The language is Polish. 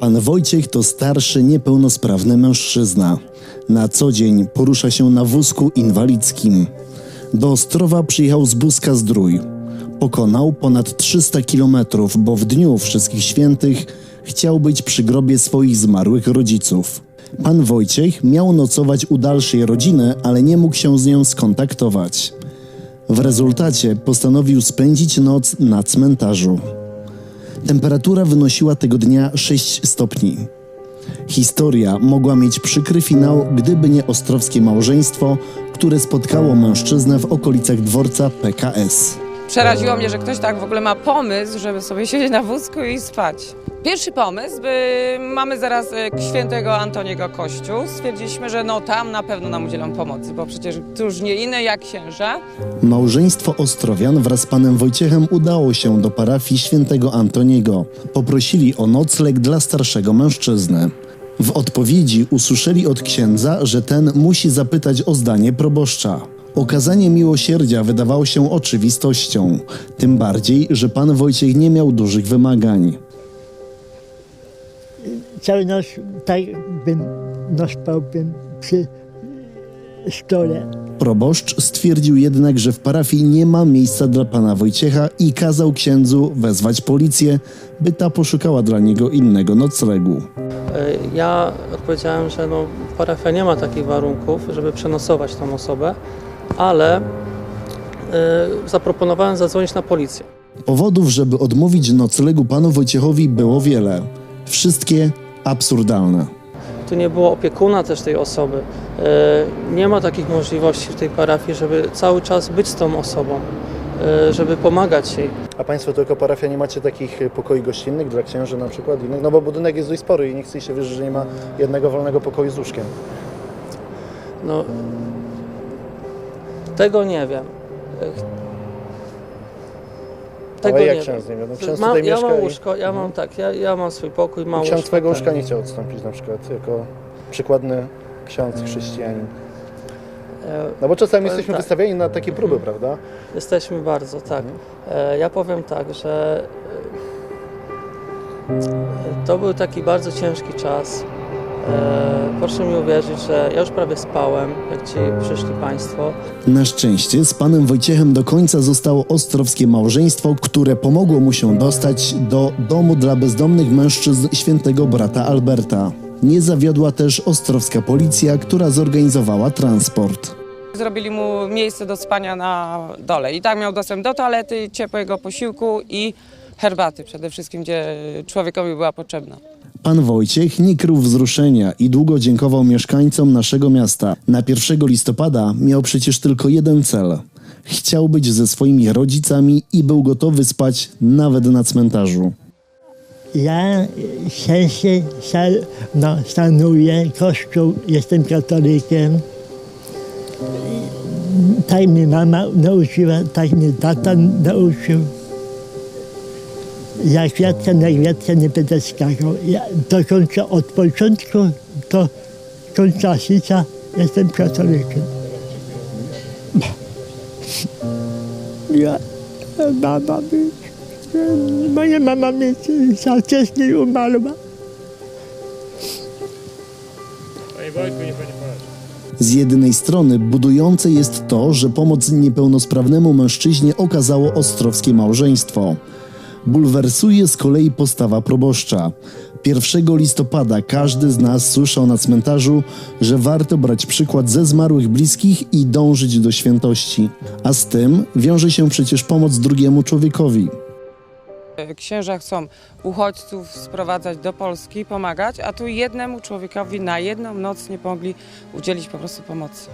Pan Wojciech to starszy, niepełnosprawny mężczyzna. Na co dzień porusza się na wózku inwalidzkim. Do Ostrowa przyjechał z Buzka Zdrój. Pokonał ponad 300 kilometrów, bo w dniu Wszystkich Świętych chciał być przy grobie swoich zmarłych rodziców. Pan Wojciech miał nocować u dalszej rodziny, ale nie mógł się z nią skontaktować. W rezultacie postanowił spędzić noc na cmentarzu. Temperatura wynosiła tego dnia 6 stopni. Historia mogła mieć przykry finał, gdyby nie ostrowskie małżeństwo, które spotkało mężczyznę w okolicach dworca PKS. Przeraziło mnie, że ktoś tak w ogóle ma pomysł, żeby sobie siedzieć na wózku i spać. Pierwszy pomysł, by mamy zaraz e, świętego Antoniego Kościół. Stwierdziliśmy, że no tam na pewno nam udzielą pomocy, bo przecież któż nie inny jak księża. Małżeństwo Ostrowian wraz z panem Wojciechem udało się do parafii świętego Antoniego. Poprosili o nocleg dla starszego mężczyzny. W odpowiedzi usłyszeli od księdza, że ten musi zapytać o zdanie proboszcza. Okazanie miłosierdzia wydawało się oczywistością, tym bardziej, że pan Wojciech nie miał dużych wymagań. Cały noc tak bym, no spałbym przy stole. Proboszcz stwierdził jednak, że w parafii nie ma miejsca dla pana Wojciecha i kazał księdzu wezwać policję, by ta poszukała dla niego innego noclegu. E, Ja odpowiedziałem, że no, parafia nie ma takich warunków, żeby przenosować tą osobę, ale e, zaproponowałem zadzwonić na policję. Powodów, żeby odmówić noclegu panu Wojciechowi było wiele. Wszystkie absurdalne. Tu nie było opiekuna też tej osoby. E, Nie ma takich możliwości w tej parafii, żeby cały czas być z tą osobą, e, żeby pomagać jej. A Państwo to jako parafia nie macie takich e, pokoi gościnnych dla księży na przykład? Innych? No bo budynek jest dość spory i nie chce się wierzyć, że nie ma jednego wolnego pokoju z łóżkiem. No, tego nie wiem. Tego Ale jak nie ksiądz wiem. nie wie? No ksiądz Mam, tutaj ja mieszka mam i- łóżko, ja mam tak, ja, ja mam swój pokój, mam Ksiądz łóżko, swojego tak. łóżka nie chciał odstąpić na przykład, jako przykładny ksiądz chrześcijanin. E, No bo czasami Powiem jesteśmy tak. wystawieni na takie próby, prawda? Jesteśmy bardzo, tak. E, Ja powiem tak, że e, to był taki bardzo ciężki czas. E, Proszę mi uwierzyć, że ja już prawie spałem, jak ci przyszli Państwo. Na szczęście z panem Wojciechem do końca zostało ostrowskie małżeństwo, które pomogło mu się dostać do domu dla bezdomnych mężczyzn świętego brata Alberta. Nie zawiodła też ostrowska policja, która zorganizowała transport. Zrobili mu miejsce do spania na dole i tak miał dostęp do toalety, ciepłego posiłku i herbaty przede wszystkim, gdzie człowiekowi była potrzebna. Pan Wojciech nie krył wzruszenia i długo dziękował mieszkańcom naszego miasta. Na 1 listopada miał przecież tylko jeden cel. Chciał być ze swoimi rodzicami i był gotowy spać nawet na cmentarzu. Ja szczęście szal, no, szanuję Kościół, jestem katolikiem. Tak mnie mama nauczyła, tak mnie tata nauczył. Ja kwiatka na nie będę skakał. Ja do końca, od początku do końca życia jestem katolikiem. Ja, mama mi, moja mama mi za wcześnie umarła. Z jednej strony budujące jest to, że pomoc niepełnosprawnemu mężczyźnie okazało ostrowskie małżeństwo. Bulwersuje z kolei postawa proboszcza. 1 listopada każdy z nas słyszał na cmentarzu, że warto brać przykład ze zmarłych bliskich i dążyć do świętości. A z tym wiąże się przecież pomoc drugiemu człowiekowi. Księża chcą uchodźców sprowadzać do Polski, pomagać, a tu jednemu człowiekowi na jedną noc nie mogli udzielić po prostu pomocy.